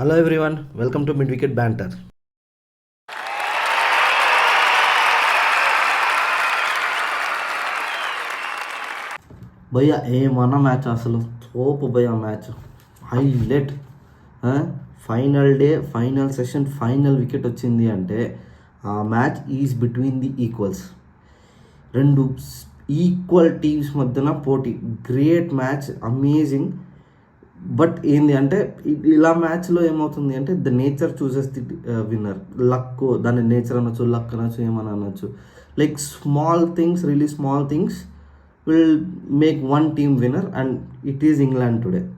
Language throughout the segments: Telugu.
Hello everyone welcome to mid wicket banter భయ్యా ఏమన్నా మ్యాచ్ అసలు? తోపు భయ్యా match. Highlight. Final day final session final wicket వచ్చింది అంటే ఆ match is between the equals. రెండు ఈక్వల్ టీమ్స్ మధ్యన పోటీ. Great match amazing. బట్ ఏంది అంటే ఇలా మ్యాచ్లో ఏమవుతుంది అంటే the nature chooses the winner. Luck దాని నేచర్ అనొచ్చు లక్ అనొచ్చు ఏమని అనొచ్చు. Like small things really small things will make one team winner and it is England today.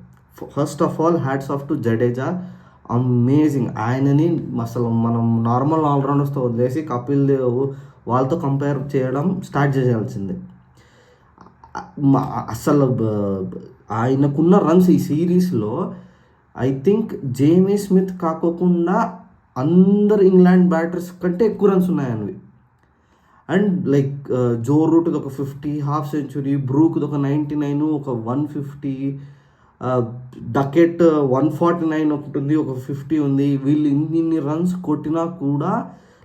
First of all hats off to Jadeja. Amazing. ఆయనని అసలు మనం నార్మల్ ఆల్రౌండర్స్తో వదిలేసి కపిల్ దేవ్ వాళ్ళతో కంపేర్ చేయడం స్టార్ట్ చేయాల్సిందే. అసలు ఆయనకున్న రన్స్ ఈ సిరీస్లో ఐ థింక్ జేమీ స్మిత్ కాకోకుండా అందరు ఇంగ్లాండ్ బ్యాటర్స్ కంటే ఎక్కువ రన్స్ ఉన్నాయి అండ్ లైక్ జో రూట్ది ఒక ఫిఫ్టీ హాఫ్ సెంచురీ బ్రూక్ది ఒక నైంటీ నైన్ ఒక one fifty Duckett one forty nine ఒకటి ఉంది ఒక ఫిఫ్టీ ఉంది. వీళ్ళు ఇన్ని ఇన్ని రన్స్ కొట్టినా కూడా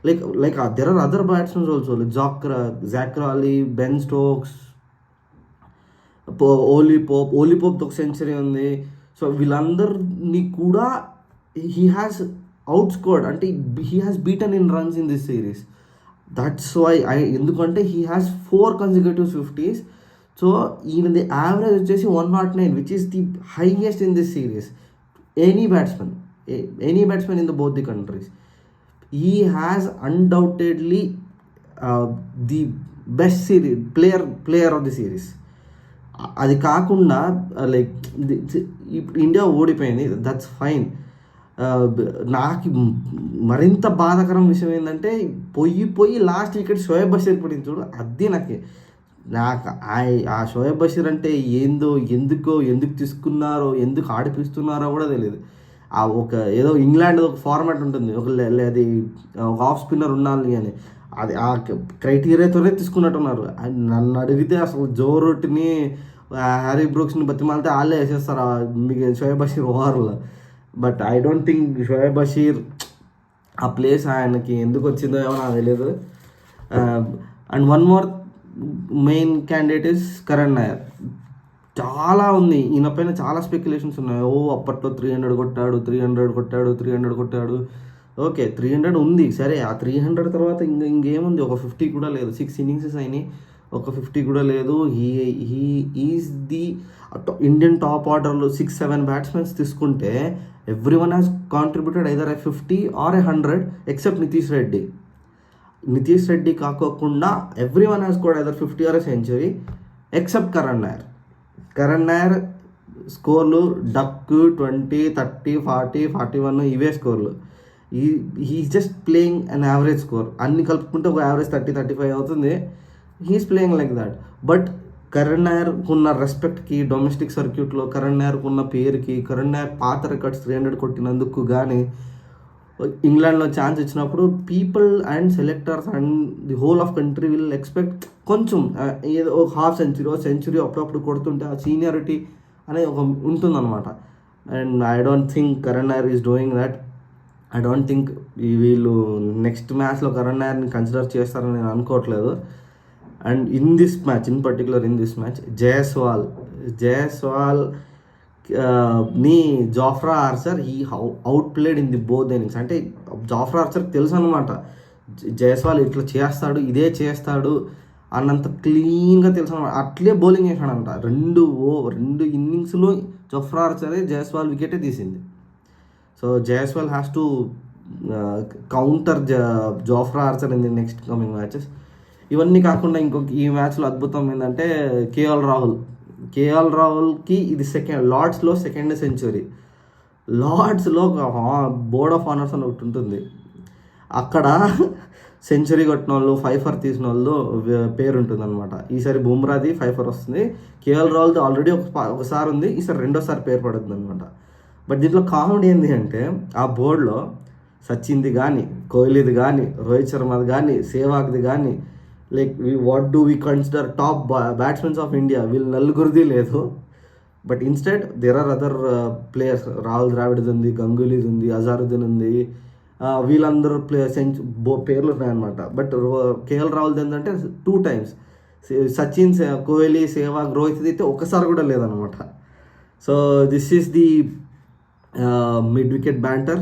like like there are other batsmens also like జాక్రా Zak Crawley Ben Stokes Ollie Pope Ollie Pope ఒక సెంచరీ ఉంది. సో వీళ్ళందరినీ కూడా హీ హ్యాస్ అవుట్ స్కోర్డ్ అంటే he has beaten in runs in this series. That's why I ఎందుకంటే he has four consecutive fifties so ఈయనది యావరేజ్ వచ్చేసి one not nine which is the highest in this series any batsmen any batsmen in the both the countries he has undoubtedly the best best player player of the series అది కాకుండా uh, లైక్ ఇప్పుడు ఇండియా ఓడిపోయింది. దట్స్ ఫైన్ నాకు మరింత బాధాకరం విషయం ఏంటంటే పొయ్యి పొయ్యి లాస్ట్ వికెట్ షోయబ్ బషీర్ పడింది చూడు అది నాకు. నాకు ఆ- షోయబ్ బషీర్ అంటే ఏందో ఎందుకో ఎందుకు తీసుకున్నారో ఎందుకు ఆడిపిస్తున్నారో కూడా తెలియదు ఆ ఒక ఏదో ఇంగ్లాండ్ ఒక ఫార్మాట్ ఉంటుంది. ఒక లే- అది ఒక ఆఫ్ స్పిన్నర్ ఉండాలి అని. అది ఆ క్రైటీరియాతోనే తీసుకున్నట్టున్నారు. నన్ను అడిగితే అసలు జో రూట్ని హ్యారీ బ్రూక్స్ని బతిమాలితే వాళ్ళే వేసేస్తారు మీకు షోయబ్ బషీర్ ఓవర్లో. But I don't think Shoaib Bashir ఆ ప్లేస్ ఆయనకి ఎందుకు వచ్చిందో ఏమో నాకు తెలియదు and one more main candidate is Karun Nair చాలా ఉంది. ఈయన పైన చాలా స్పెక్యులేషన్స్ ఉన్నాయి. ఓ అప్పట్లో త్రీ హండ్రెడ్ కొట్టాడు త్రీ హండ్రెడ్ కొట్టాడు త్రీ హండ్రెడ్ కొట్టాడు. ఓకే త్రీ హండ్రెడ్ ఉంది. సరే ఆ త్రీ హండ్రెడ్ తర్వాత ఇంక ఇంకేముంది ఒక ఫిఫ్టీ కూడా లేదు. సిక్స్ ఇన్నింగ్సెస్ అయినాయి ఒక ఫిఫ్టీ కూడా లేదు. He he is the Indian top ఆర్డర్లో సిక్స్ సెవెన్ బ్యాట్స్మెన్స్ తీసుకుంటే every one has contributed either a fifty or a hundred except Nitish Reddy Nitish Reddy కాకోకుండా ఎవ్రీ వన్ హ్యాస్ కూడా either fifty or century except Karun Nair Karun Nair స్కోర్లు duck twenty thirty forty forty one ఇవే స్కోర్లు ఈ he just playing an average score అన్ని కలుపుకుంటే ఒక యావరేజ్ థర్టీ థర్టీ ఫైవ్ అవుతుంది he's playing like that but Karun నాయర్కు ఉన్న రెస్పెక్ట్కి డొమెస్టిక్ సర్క్యూట్లో కరణ్ నాయర్కు ఉన్న పేరుకి కరణ్ నాయర్ పాత రికార్డ్స్ త్రీ హండ్రెడ్ కొట్టినందుకు కానీ ఇంగ్లాండ్లో ఛాన్స్ ఇచ్చినప్పుడు people and selectors and the whole of country will expect కొంచెం ఏదో ఒక హాఫ్ సెంచరీ ఒక సెంచరీ అప్పుడప్పుడు కొడుతుంటే ఆ సీనియారిటీ అనేది ఒక ఉంటుందన్నమాట. And I don't think Karun Nair is doing that I don't think వీళ్ళు నెక్స్ట్ మ్యాచ్లో కరణ్ నాయర్ని కన్సిడర్ చేస్తారని నేను అనుకోవట్లేదు. And in this match in particular in this match Jaiswal Jaiswal నీ జాఫ్రా ఆర్చర్ ఈ out played in the both innings అంటే జాఫ్రా ఆర్చర్ తెలుసు అనమాట జయస్వాల్ ఇట్లా చేస్తాడు ఇదే చేస్తాడు అన్నంత క్లీన్గా తెలుసు అనమాట అట్లే బౌలింగ్ వేసాడంట రెండు ఓ రెండు ఇన్నింగ్స్లో జఫ్రా ఆర్చరే జయస్వాల్ వికెటే తీసింది. So Jaiswal has to counter Jofra Archer in the next coming matches ఇవన్నీ కాకుండా ఇంకొక ఈ మ్యాచ్లో అద్భుతం ఏంటంటే కేఎల్ రాహుల్ కేఎల్ రాహుల్కి ఇది సెకండ్ లార్డ్స్లో సెకండ్ సెంచురీ లార్డ్స్లో బోర్డ్ ఆఫ్ ఆనర్స్ అని ఒకటి ఉంటుంది. అక్కడ సెంచరీ కొట్టిన వాళ్ళు ఫైఫర్ తీసిన వాళ్ళు వే- పేరు అనమాట ఈసారి బుమ్రాది ఫైఫర్ వస్తుంది. కేఎల్ రాహుల్ది ఆల్రెడీ ఒక ఒకసారి ఉంది. ఈసారి రెండోసారి పేరు పడుతుంది అనమాట బట్ దీంట్లో కామెడీ ఏంటి అంటే ఆ బోర్డులో సచిన్ది కానీ కోహ్లీది కానీ రోహిత్ శర్మది కానీ సేవాగ్ది కానీ like we what do we consider top batsmens of India వీళ్ళు నలుగురిది లేదు. But instead there are other players Rahul Dravid ఉంది గంగూలీది ఉంది అజారుద్దీన్ ఉంది. వీళ్ళందరూ ప్లే సెంచు బో పేర్లు ఉన్నాయన్నమాట. బట్ కేఎల్ రాహుల్ది ఏంటంటే టూ టైమ్స్ సచిన్ కోహ్లీ సేవాగ్ రోహిత్ అయితే ఒకసారి కూడా లేదనమాట so this is the mid wicket banter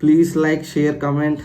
please like share comment